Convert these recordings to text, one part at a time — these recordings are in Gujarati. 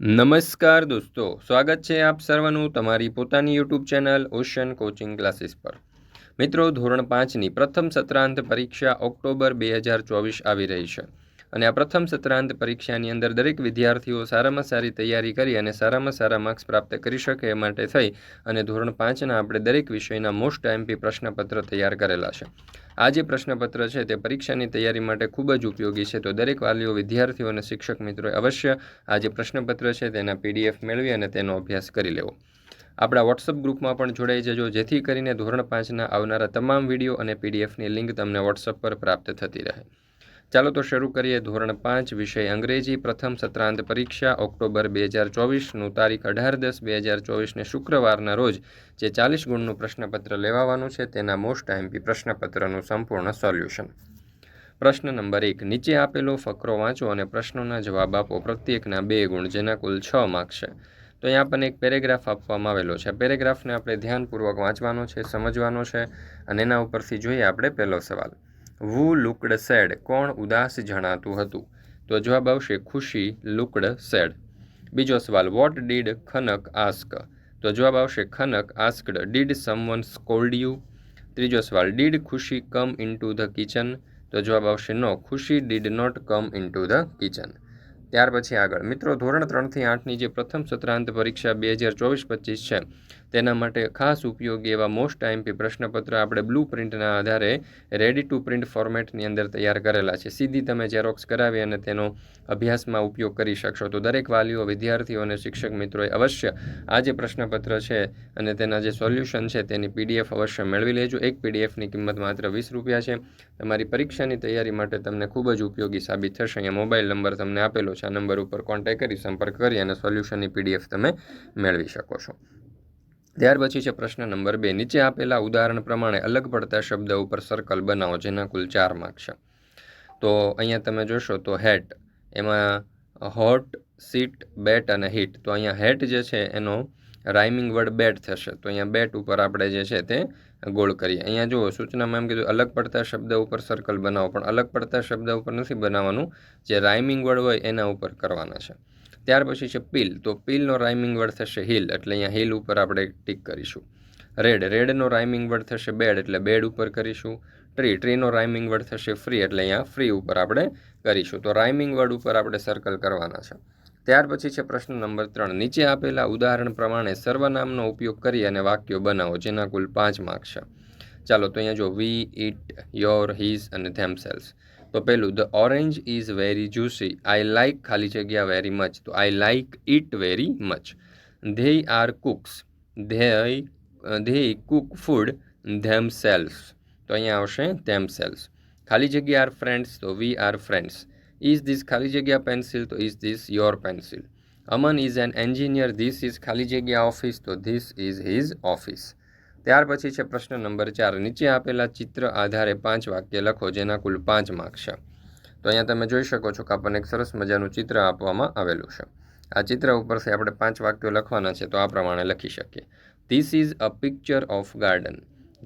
નમસ્કાર દોસ્તો, સ્વાગત છે આપ સર્વનું તમારી પોતાની YouTube channel ocean coaching classes પર. મિત્રો, ધોરણ પાંચની પ્રથમ સત્રાંત પરીક્ષા ઓક્ટોબર બે હજાર ચોવીસ આવી રહી છે. અને આ પ્રથમ સત્રાંત પરીક્ષાની અંદર દરેક વિદ્યાર્થીઓ સારામાં સારી તૈયારી કરી અને સારામાં સારા માર્ક્સ પ્રાપ્ત કરી શકે એ માટે થઈ અને ધોરણ પાંચના આપણે દરેક વિષયના મોસ્ટ એમપી પ્રશ્નપત્ર તૈયાર કરેલા છે. આ જે પ્રશ્નપત્ર છે તે પરીક્ષાની તૈયારી માટે ખૂબ જ ઉપયોગી છે તો દરેક વાલીઓ, વિદ્યાર્થીઓ અને શિક્ષક મિત્રોએ અવશ્ય આ જે પ્રશ્નપત્ર છે તેના પીડીએફ મેળવી અને તેનો અભ્યાસ કરી લેવો. આપણા વોટ્સઅપ ગ્રુપમાં પણ જોડાઈ જજો, જેથી કરીને ધોરણ પાંચના આવનારા તમામ વીડિયો અને પીડીએફની લિંક તમને વોટ્સઅપ પર પ્રાપ્ત થતી રહે. ચાલો તો શરૂ કરીએ ધોરણ પાંચ, વિષય અંગ્રેજી. પ્રથમ સત્રાંત પરીક્ષા, ઓક્ટોબર બે હજાર ચોવીસનું તારીખ અઢાર દસ બે હજાર ચોવીસને શુક્રવારના રોજ જે ચાલીસ ગુણનું પ્રશ્નપત્ર લેવાવાનું છે તેના મોસ્ટ એમપી પ્રશ્નપત્રનું સંપૂર્ણ સોલ્યુશન. પ્રશ્ન નંબર એક, નીચે આપેલો ફકરો વાંચો અને પ્રશ્નોના જવાબ આપો. પ્રત્યેકના બે ગુણ, જેના કુલ છ માર્ક છે. તો અહીંયા આપણને એક પેરેગ્રાફ આપવામાં આવેલો છે. પેરેગ્રાફને આપણે ધ્યાનપૂર્વક વાંચવાનો છે, સમજવાનો છે અને એના ઉપરથી જોઈએ આપણે પહેલો સવાલ. વુ લુકડ સેડ કોણ ઉદાસ જણાતું હતું? તો જવાબ આવશે ખુશી લુકડ સેડ. બીજો સવાલ વોટ ડીડ ખનક આસ્ક તો જવાબ આવશે Khanak asked did someone scold you ત્રીજો સવાલ did Khushi come in to the kitchen તો જવાબ આવશે no Khushi did not come in to the kitchen ત્યાર પછી આગળ, મિત્રો, ધોરણ ત્રણથી આઠની જે પ્રથમ સત્રાંત પરીક્ષા બે હજાર ચોવીસ પચીસ છે તેના માટે ખાસ ઉપયોગી એવા મોસ્ટ આઈએમપી પ્રશ્નપત્ર આપણે બ્લુ પ્રિન્ટના આધારે રેડી ટુ પ્રિન્ટ ફોર્મેટની અંદર તૈયાર કરેલા છે. સીધી તમે ઝેરોક્સ કરાવી અને તેનો અભ્યાસમાં ઉપયોગ કરી શકશો. તો દરેક વાલીઓ, વિદ્યાર્થીઓ અને શિક્ષક મિત્રોએ અવશ્ય આ જે પ્રશ્નપત્ર છે અને તેના જે સોલ્યુશન છે તેની પીડીએફ અવશ્ય મેળવી લેજો. એક પીડીએફની કિંમત માત્ર વીસ રૂપિયા છે. તમારી પરીક્ષાની તૈયારી માટે તમને ખૂબ જ ઉપયોગી સાબિત થશે. અહીંયા મોબાઈલ નંબર તમને આપેલો છે. આ નંબર ઉપર કોન્ટેક્ટ કરી સંપર્ક કરી અને સોલ્યુશનની પીડીએફ તમે મેળવી શકો છો. ત્યાર પછી છે પ્રશ્ન નંબર બે. નીચે આપેલા ઉદાહરણ પ્રમાણે અલગ પડતા શબ્દ ઉપર સર્કલ બનાવો, જેના કુલ ચાર માર્ક છે. તો અહીંયા તમે જોશો તો હેટ એમાં હોટ સીટ બેટ અને હીટ તો અહીંયા હેટ જે છે એનો રાઇમિંગ વર્ડ બેટ થશે. તો અહીંયા બેટ ઉપર આપણે જે છે તે ગોળ કરીએ. અહીંયા જુઓ, સૂચનામાં એમ કીધું, અલગ પડતા શબ્દ ઉપર સર્કલ બનાવો, પણ અલગ પડતા શબ્દ ઉપર નથી બનાવવાનું. જે રાઇમિંગ વર્ડ હોય એના ઉપર કરવાના છે. ત્યાર પછી છે પિલ. તો પિલનો રાઇમિંગ વર્ડ થશે હિલ. એટલે અહીંયા હિલ ઉપર આપણે ટીક કરીશું. રેડ. રેડનો રાઇમિંગ વર્ડ થશે બેડ. એટલે બેડ ઉપર કરીશું. ટ્રી. ટ્રીનો રાઇમિંગ વર્ડ થશે ફ્રી. એટલે અહીંયા ફ્રી ઉપર આપણે કરીશું. તો રાઇમિંગ વર્ડ ઉપર આપણે સર્કલ કરવાના છે. ત્યાર પછી છે પ્રશ્ન નંબર ત્રણ. નીચે આપેલા ઉદાહરણ પ્રમાણે સર્વનામનો ઉપયોગ કરી અને વાક્યો બનાવો, જેના કુલ પાંચ માર્ક છે. ચાલો તો અહીંયા જો વી ઇટ યોર હિઝ અને ધેમસેલ્સ તો પહેલું the orange is very juicy I like ખાલી જગ્યા વેરી મચ તો I like it very much they are cooks they they cook food themselves તો અહીંયા આવશે ધેમ સેલ્સ ખાલી જગ્યા આર ફ્રેન્ડ્સ તો we are friends is this ખાલી જગ્યા પેન્સિલ તો is this your pencil Aman is an engineer this is ખાલી જગ્યા ઓફિસ તો ધીસ ઇઝ હિઝ ઓફિસ ત્યાર પછી છે પ્રશ્ન નંબર ચાર. નીચે આપેલા ચિત્ર આધારે પાંચ વાક્ય લખો, જેના કુલ પાંચ માર્ક છે. તો અહીંયા તમે જોઈ શકો છો કે આપણને એક સરસ મજાનું ચિત્ર આપવામાં આવેલું છે. આ ચિત્ર ઉપરથી આપણે પાંચ વાક્યો લખવાના છે, તો આ પ્રમાણે લખી શકીએ. This is a picture of garden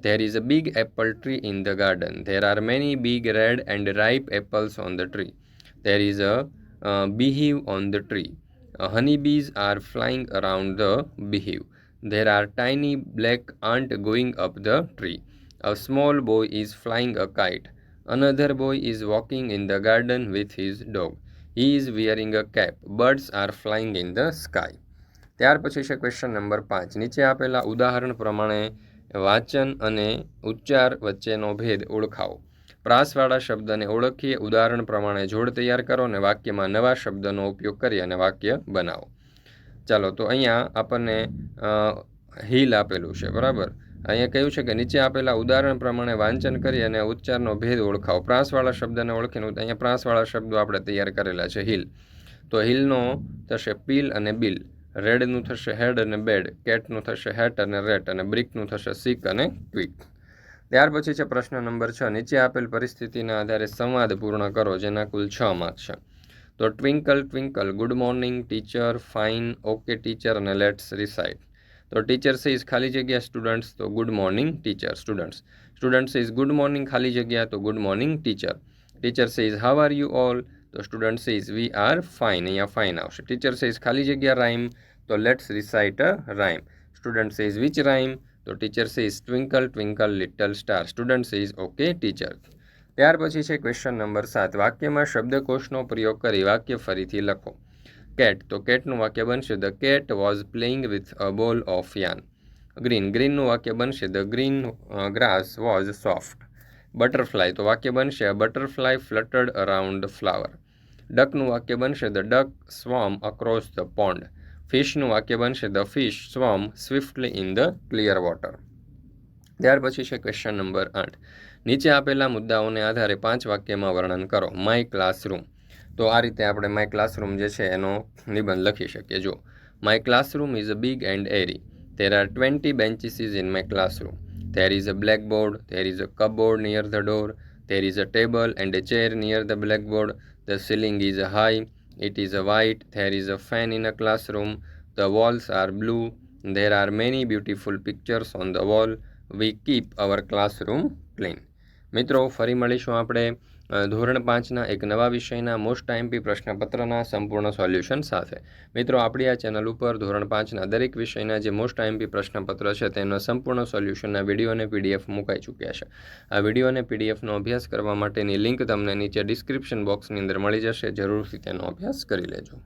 there is a big apple tree in the garden there are many big red and ripe apples on the tree there is a beehive on the tree honey bees are flying around the beehive. There are tiny black ant going up the tree. A small boy is flying a kite. Another boy is walking in the garden with his dog. He is wearing a cap. Birds are flying in the sky. ત્યાર પછી છે ક્વેશ્ચન નંબર પાંચ નીચે આપેલા ઉદાહરણ પ્રમાણે વાચન અને ઉચ્ચાર વચ્ચેનો ભેદ ઓળખાવો પ્રાસવાળા શબ્દને ઓળખીએ ઉદાહરણ પ્રમાણે જોડ તૈયાર કરો અને વાક્યમાં નવા શબ્દનો ઉપયોગ કરી અને વાક્ય બનાવો ચાલો તો અહીંયા આપણને હિલ આપેલું છે, બરાબર? અહીંયા કહ્યું છે કે નીચે આપેલા ઉદાહરણ પ્રમાણે વાંચન કરી અને ઉચ્ચારનો ભેદ ઓળખાવો. પ્રાસવાળા શબ્દને ઓળખીને અહીંયા પ્રાસવાળા શબ્દો આપણે તૈયાર કરેલા છે, હિલ. તો હિલનો થશે પીલ અને બિલ. રેડનું થશે હેડ અને બેડ. કેટનું થશે હેટ અને રેટ અને બ્રિકનું થશે સિક અને ક્વિક. ત્યાર પછી છે પ્રશ્ન નંબર છ. નીચે આપેલ પરિસ્થિતિના આધારે સંવાદ પૂર્ણ કરો, જેના કુલ છ માર્ક છે. તો twinkle twinkle. Good morning, teacher. Fine. Okay, teacher. અને લેટ્સ રિસાઇડ. તો ટીચર ઇઝ ખાલી જગ્યા સ્ટુડન્ટ્સ તો good morning teacher students students is good morning ખાલી જગ્યા, તો good morning teacher teacher is how are you all તો students is we are fine અહીંયા ફાઇન આવશે. ટીચર ઇઝ ખાલી જગ્યા રાઇમ તો let's recite a rhyme students is which rhyme તો teacher is twinkle twinkle little star students is okay teacher ત્યાર પછી છે ક્વેશ્ચન નંબર સાત. વાક્યમાં શબ્દકોશનો પ્રયોગ કરી વાક્ય ફરીથી લખો. કેટ. તો કેટનું વાક્ય બનશે the cat was playing with a ball of yarn. Green. ગ્રીનનું વાક્ય બનશે the green grass was soft. Butterfly. તો વાક્ય બનશે બટરફ્લાય ફ્લટર્ડ અરાઉન્ડ ફ્લાવર. ડકનું વાક્ય બનશે the duck swam across the pond. ફિશનું વાક્ય બનશે the fish swam swiftly in the clear water. ત્યાર પછી છે ક્વેશ્ચન નંબર આઠ. નીચે આપેલા મુદ્દાઓને આધારે પાંચ વાક્યમાં વર્ણન કરો. My classroom. તો આ રીતે આપણે માય ક્લાસરૂમ જે છે એનો નિબંધ લખી શકીએ જો my classroom is a big and airy There are 20 benches in my classroom. There is a blackboard, there is a cupboard near the door, there is a table and a chair near the blackboard. The ceiling is high, it is a white, there is a fan in a classroom. The walls are blue, there are many beautiful pictures on the wall. We keep our classroom clean. મિત્રો ફરી મળીશું આપણે અ, ધોરણ પાંચના એક નવા વિષયના મોસ્ટ ટાઈમપી પ્રશ્નપત્રના સંપૂર્ણ સોલ્યુશન સાથે. મિત્રો, આપણી આ ચેનલ ઉપર ધોરણ પાંચના દરેક વિષયના જે મોસ્ટ ટાઈમપી પ્રશ્નપત્ર છે, તેનો સંપૂર્ણ સોલ્યુશનના વીડિયો અને પીડીએફ મુકાઈ ચૂક્યા છે. આ વીડિયો અને પીડીએફનો અભ્યાસ કરવા માટેની લિંક તમને નીચે ડિસ્ક્રિપ્શન બોક્સની અંદર મળી જશે. જરૂરથી તેનો અભ્યાસ કરી લેજો.